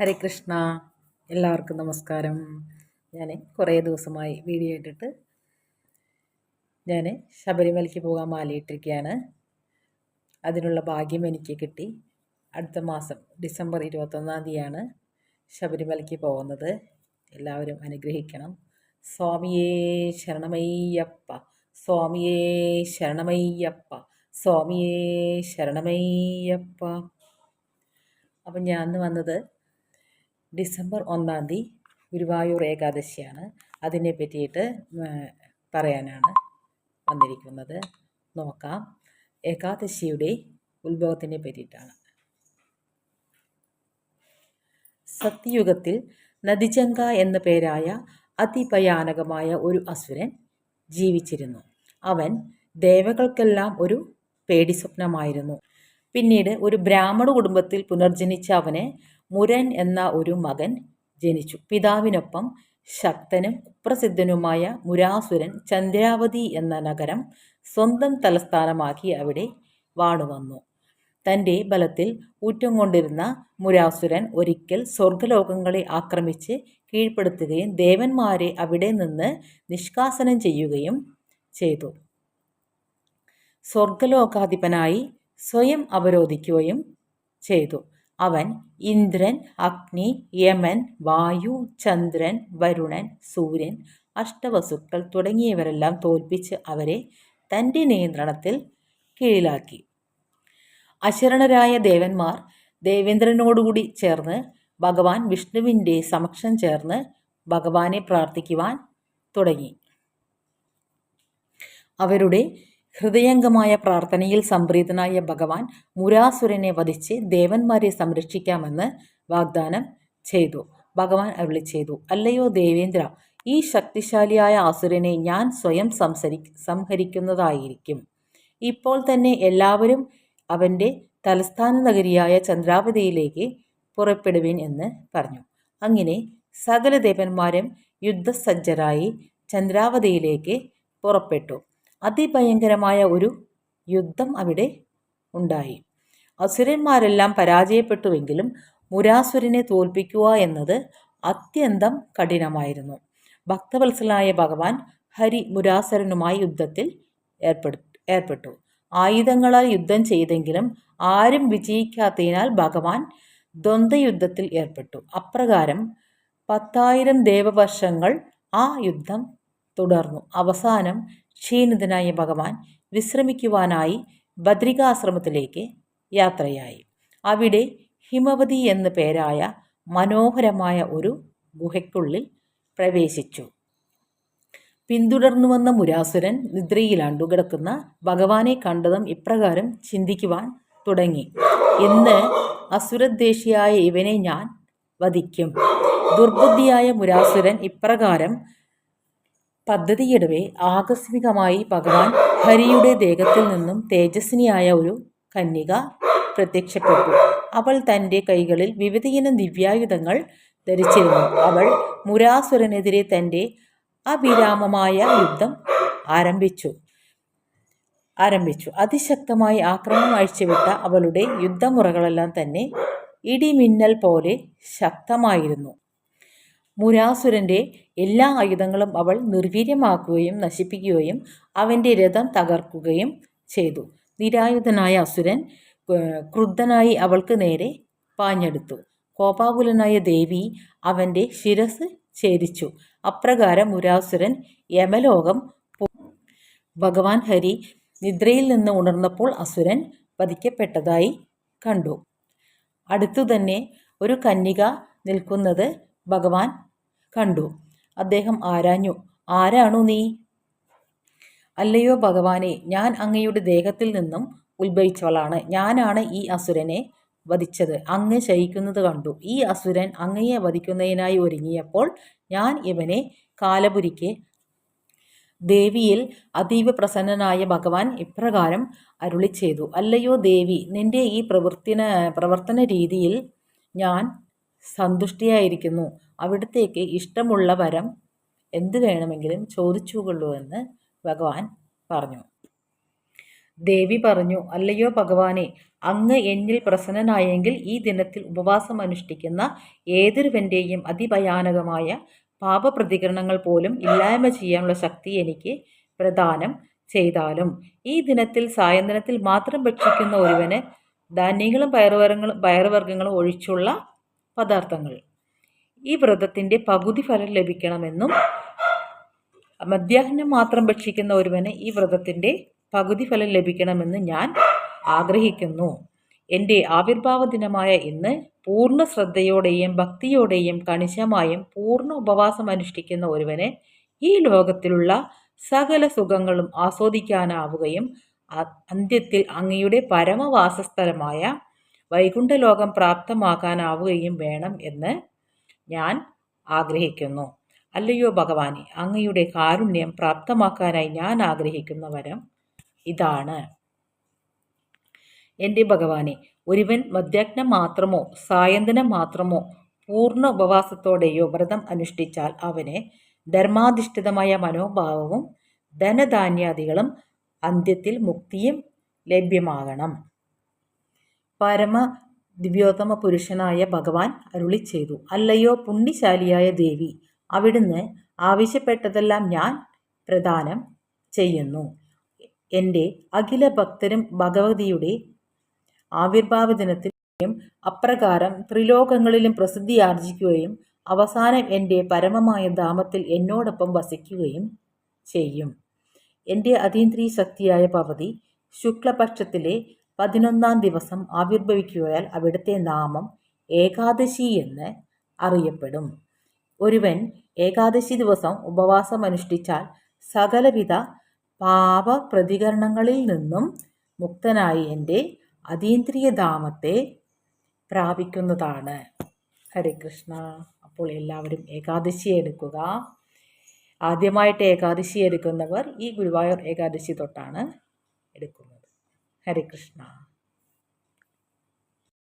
ഹരേ കൃഷ്ണ. എല്ലാവർക്കും നമസ്കാരം. ഞാൻ കുറേ ദിവസമായി വീഡിയോ ഇട്ടിട്ട് ഞാൻ ശബരിമലയ്ക്ക് പോകാൻ മാലയിട്ടിരിക്കുകയാണ് അതിനുള്ള ഭാഗ്യം എനിക്ക് കിട്ടി. അടുത്ത മാസം ഡിസംബർ ഇരുപത്തൊന്നാം തീയതിയാണ് ശബരിമലയ്ക്ക് പോകുന്നത്. എല്ലാവരും അനുഗ്രഹിക്കണം. സ്വാമിയേ ശരണമയ്യപ്പ സ്വാമിയേ ശരണമയ്യപ്പ സ്വാമിയേ ശരണമയ്യപ്പ. അപ്പം ഞാൻ വന്നത് ഡിസംബർ ഒന്നാം തീയതി ഗുരുവായൂർ ഏകാദശിയാണ്. അതിനെ പറ്റിയിട്ട് പറയാനാണ് വന്നിരിക്കുന്നത്. നോക്കാം. ഏകാദശിയുടെ ഉത്ഭവത്തിനെ പറ്റിയിട്ടാണ്. സത്യയുഗത്തിൽ നദിജങ്ക എന്ന പേരായ അതിഭയാനകമായ ഒരു അസുരൻ ജീവിച്ചിരുന്നു. അവൻ ദേവകൾക്കെല്ലാം ഒരു പേടി സ്വപ്നമായിരുന്നു പിന്നീട് ഒരു ബ്രാഹ്മണ കുടുംബത്തിൽ പുനർജനിച്ച അവന് മുരൻ എന്ന ഒരു മകൻ ജനിച്ചു. പിതാവിനൊപ്പം ശക്തനും കുപ്രസിദ്ധനുമായ മുരാസുരൻ ചന്ദ്രാവതി എന്ന നഗരം സ്വന്തം തലസ്ഥാനമാക്കി അവിടെ വാണുവന്നു. തന്റെ ബലത്തിൽ ഊറ്റം കൊണ്ടിരുന്ന മുരാസുരൻ ഒരിക്കൽ സ്വർഗലോകങ്ങളെ ആക്രമിച്ച് കീഴ്പ്പെടുത്തുകയും ദേവന്മാരെ അവിടെ നിന്ന് നിഷ്കാസനം ചെയ്യുകയും ചെയ്തു. സ്വർഗലോകാധിപനായി സ്വയം അവരോധിക്കുകയും ചെയ്തു. അവൻ ഇന്ദ്രൻ അഗ്നി യമൻ വായു ചന്ദ്രൻ വരുണൻ സൂര്യൻ അഷ്ടവസുക്കൾ തുടങ്ങിയവരെല്ലാം തോൽപ്പിച്ച് അവരെ തന്റെ നിയന്ത്രണത്തിൽ കീഴിലാക്കി. അശരണരായ ദേവന്മാർ ദേവേന്ദ്രനോടുകൂടി ചേർന്ന് ഭഗവാൻ വിഷ്ണുവിന്റെ സമക്ഷം ചേർന്ന് ഭഗവാനെ പ്രാർത്ഥിക്കുവാൻ തുടങ്ങി. അവരുടെ ഹൃദയംഗമായ പ്രാർത്ഥനയിൽ സംപ്രീതനായ ഭഗവാൻ മുരാസുരനെ വധിച്ച് ദേവന്മാരെ സംരക്ഷിക്കാമെന്ന് വാഗ്ദാനം ചെയ്തു. ഭഗവാൻ അരുളി ചെയ്തു അല്ലയോ ദേവേന്ദ്ര ഈ ശക്തിശാലിയായ അസുരനെ ഞാൻ സ്വയം സംസരി സംഹരിക്കുന്നതായിരിക്കും. ഇപ്പോൾ തന്നെ എല്ലാവരും അവന്റെ തലസ്ഥാന നഗരിയായ ചന്ദ്രാവതിയിലേക്ക് പുറപ്പെടുവിൻ എന്ന് പറഞ്ഞു. അങ്ങനെ സകല ദേവന്മാരും യുദ്ധസജ്ജരായി ചന്ദ്രാവതിയിലേക്ക് പുറപ്പെട്ടു. അതിഭയങ്കരമായ ഒരു യുദ്ധം അവിടെ ഉണ്ടായി. അസുരന്മാരെല്ലാം പരാജയപ്പെട്ടുവെങ്കിലും മുരാസുരനെ തോൽപ്പിക്കുക എന്നത് അത്യന്തം കഠിനമായിരുന്നു. ഭക്തവത്സലായ ഭഗവാൻ ഹരി മുരാസുരനുമായി യുദ്ധത്തിൽ ഏർപ്പെടു ഏർപ്പെട്ടു. ആയുധങ്ങളാൽ യുദ്ധം ചെയ്തെങ്കിലും ആരും വിജയിക്കാത്തതിനാൽ ഭഗവാൻ ദ്വന്ദ്വയുദ്ധത്തിൽ ഏർപ്പെട്ടു. അപ്രകാരം പത്തായിരം ദേവവർഷങ്ങൾ ആ യുദ്ധം തുടർന്നു. അവസാനം ക്ഷീണിതനായ ഭഗവാൻ വിശ്രമിക്കുവാനായി ബദ്രികാശ്രമത്തിലേക്ക് യാത്രയായി. അവിടെ ഹിമവതി എന്ന പേരായ മനോഹരമായ ഒരു ഗുഹയ്ക്കുള്ളിൽ പ്രവേശിച്ചു. പിന്തുടർന്നു വന്ന മുരാസുരൻ നിദ്രയിലാണ്ടു കിടക്കുന്ന ഭഗവാനെ കണ്ടതും ഇപ്രകാരം ചിന്തിക്കുവാൻ തുടങ്ങി. ഇന്ന് അസുരദ്വേഷിയായ ഇവനെ ഞാൻ വധിക്കും. ദുർബുദ്ധിയായ മുരാസുരൻ ഇപ്രകാരം പദ്ധതിയിടവേ ആകസ്മികമായി ഭഗവാൻ ഹരിയുടെ ദേഹത്തിൽ നിന്നും തേജസ്വിനിയായ ഒരു കന്യക പ്രത്യക്ഷപ്പെട്ടു. അവൾ തന്റെ കൈകളിൽ വിവിധയിനം ദിവ്യായുധങ്ങൾ ധരിച്ചിരുന്നു. അവൾ മുരാസുരനെതിരെ തന്റെ അവിരാമമായ യുദ്ധം ആരംഭിച്ചു. ആരംഭിച്ചു. അതിശക്തമായി ആക്രമണം അഴിച്ചുവിട്ട അവളുടെ യുദ്ധമുറകളെല്ലാം തന്നെ ഇടിമിന്നൽ പോലെ ശക്തമായിരുന്നു. മുരാസുരന്റെ എല്ലാ ആയുധങ്ങളും അവൾ നിർവീര്യമാക്കുകയും നശിപ്പിക്കുകയും അവന്റെ രഥം തകർക്കുകയും ചെയ്തു. നിരായുധനായ അസുരൻ ക്രുദ്ധനായി അവൾക്ക് നേരെ പാഞ്ഞെടുത്തു. കോപാകുലനായ ദേവി അവന്റെ ശിരസ് ഛേദിച്ചു. അപ്രകാരം മുരാസുരൻ യമലോകം ഭഗവാൻ ഹരി നിദ്രയിൽ നിന്ന് ഉണർന്നപ്പോൾ അസുരൻ വധിക്കപ്പെട്ടതായി കണ്ടു. അടുത്തുതന്നെ ഒരു കന്യക നിൽക്കുന്നത് ഭഗവാൻ കണ്ടു. അദ്ദേഹം ആരാഞ്ഞു? ആരാണു നീ? അല്ലയോ ഭഗവാനെ ഞാൻ അങ്ങയുടെ ദേഹത്തിൽ നിന്നും ഉത്ഭവിച്ചവളാണ്. ഞാനാണ് ഈ അസുരനെ വധിച്ചത്. അങ്ങ് ശയിക്കുന്നത് കണ്ടു. ഈ അസുരൻ അങ്ങയെ വധിക്കുന്നതിനായി ഒരുങ്ങിയപ്പോൾ ഞാൻ ഇവനെ കാലപുരിക്ക് ദേവിയിൽ അതീവ പ്രസന്നനായ ഭഗവാൻ ഇപ്രകാരം അരുളി ചെയ്തു അല്ലയോ ദേവി നിന്റെ ഈ പ്രവൃത്തിന പ്രവർത്തന രീതിയിൽ ഞാൻ സന്തുഷ്ടിയായിരിക്കുന്നു. അവിടത്തേക്ക് ഇഷ്ടമുള്ള വരം എന്ത് വേണമെങ്കിലും ചോദിച്ചുകൊള്ളൂ എന്ന് ഭഗവാൻ പറഞ്ഞു. ദേവി പറഞ്ഞു അല്ലയോ ഭഗവാനെ അങ്ങ് എന്നിൽ പ്രസന്നനായെങ്കിൽ ഈ ദിനത്തിൽ ഉപവാസം അനുഷ്ഠിക്കുന്ന ഏതൊരുവന്റെയും അതിഭയാനകമായ പാപപ്രതികരണങ്ങൾ പോലും ഇല്ലായ്മ ചെയ്യാനുള്ള ശക്തി എനിക്ക് പ്രദാനം ചെയ്താലും ഈ ദിനത്തിൽ സായന്തനത്തിൽ മാത്രം ഭക്ഷിക്കുന്ന ഒരുവന് ധാന്യങ്ങളും പയറുവർഗങ്ങളും പയറുവർഗങ്ങളും ഒഴിച്ചുള്ള പദാർത്ഥങ്ങൾ. ഈ വ്രതത്തിന്റെ പകുതി ഫലം ലഭിക്കണമെന്നും മധ്യാഹ്നം മാത്രം ഭക്ഷിക്കുന്ന ഒരുവന് ഈ വ്രതത്തിന്റെ പകുതി ഫലം ലഭിക്കണമെന്ന് ഞാൻ ആഗ്രഹിക്കുന്നു. എന്റെ ആവിർഭാവ ദിനമായ ഇന്ന് പൂർണ ശ്രദ്ധയോടെയും ഭക്തിയോടെയും കണിശമായും പൂർണ ഉപവാസം അനുഷ്ഠിക്കുന്ന ഒരുവന് ഈ ലോകത്തിലുള്ള സകല സുഖങ്ങളും ആസ്വദിക്കാനാവുകയും അന്ത്യത്തിൽ അങ്ങയുടെ പരമവാസസ്ഥലമായ വൈകുണ്ഠലോകം പ്രാപ്തമാക്കാനാവുകയും വേണം എന്ന് ഞാൻ ആഗ്രഹിക്കുന്നു. അല്ലയോ ഭഗവാനെ അങ്ങയുടെ കാരുണ്യം പ്രാപ്തമാക്കാനായി ഞാൻ ആഗ്രഹിക്കുന്ന വരം ഇതാണ്. എന്റെ ഭഗവാനെ ഒരുവൻ മധ്യാഹ്നം മാത്രമോ സായന്തനം മാത്രമോ പൂർണ ഉപവാസത്തോടെയോ വ്രതം അനുഷ്ഠിച്ചാൽ അവനെ ധർമാധിഷ്ഠിതമായ മനോഭാവവും ധനധാന്യാദികളും അന്ത്യത്തിൽ മുക്തിയും ലഭ്യമാകണം. പരമ ദിവ്യോത്തമ പുരുഷനായ ഭഗവാൻ അരുളി ചെയ്തു. അല്ലയോ പുണ്യശാലിയായ ദേവി അവിടുന്ന് ആവശ്യപ്പെട്ടതെല്ലാം ഞാൻ പ്രദാനം ചെയ്യുന്നു. എന്റെ അഖില ഭക്തരും ഭഗവതിയുടെ ആവിർഭാവ ദിനത്തിലും അപ്രകാരം ത്രിലോകങ്ങളിലും പ്രസിദ്ധി ആർജിക്കുകയും അവസാനം എന്റെ പരമമായ ധാമത്തിൽ എന്നോടൊപ്പം വസിക്കുകയും ചെയ്യും. എന്റെ അതീന്ദ്രിയ ശക്തിയായ ഭവതി ശുക്ലപക്ഷത്തിലെ പതിനൊന്നാം ദിവസം ആവിർഭവിക്കുകയാൽ അവിടുത്തെ നാമം ഏകാദശി എന്ന് അറിയപ്പെടും. ഒരുവൻ ഏകാദശി ദിവസം ഉപവാസം അനുഷ്ഠിച്ചാൽ സകലവിധ പാപ പ്രതികരണങ്ങളിൽ നിന്നും മുക്തനായി എന്റെ അതീന്ദ്രിയ ധാമത്തെ പ്രാപിക്കുന്നതാണ്. ഹരേ കൃഷ്ണ. അപ്പോൾ എല്ലാവരും ഏകാദശി എടുക്കുക. ആദ്യമായിട്ട് ഏകാദശി എടുക്കുന്നവർ ഈ ഗുരുവായൂർ ഏകാദശി തൊട്ടാണ് എടുക്കുന്നത്. ഹരേ കൃഷ്ണ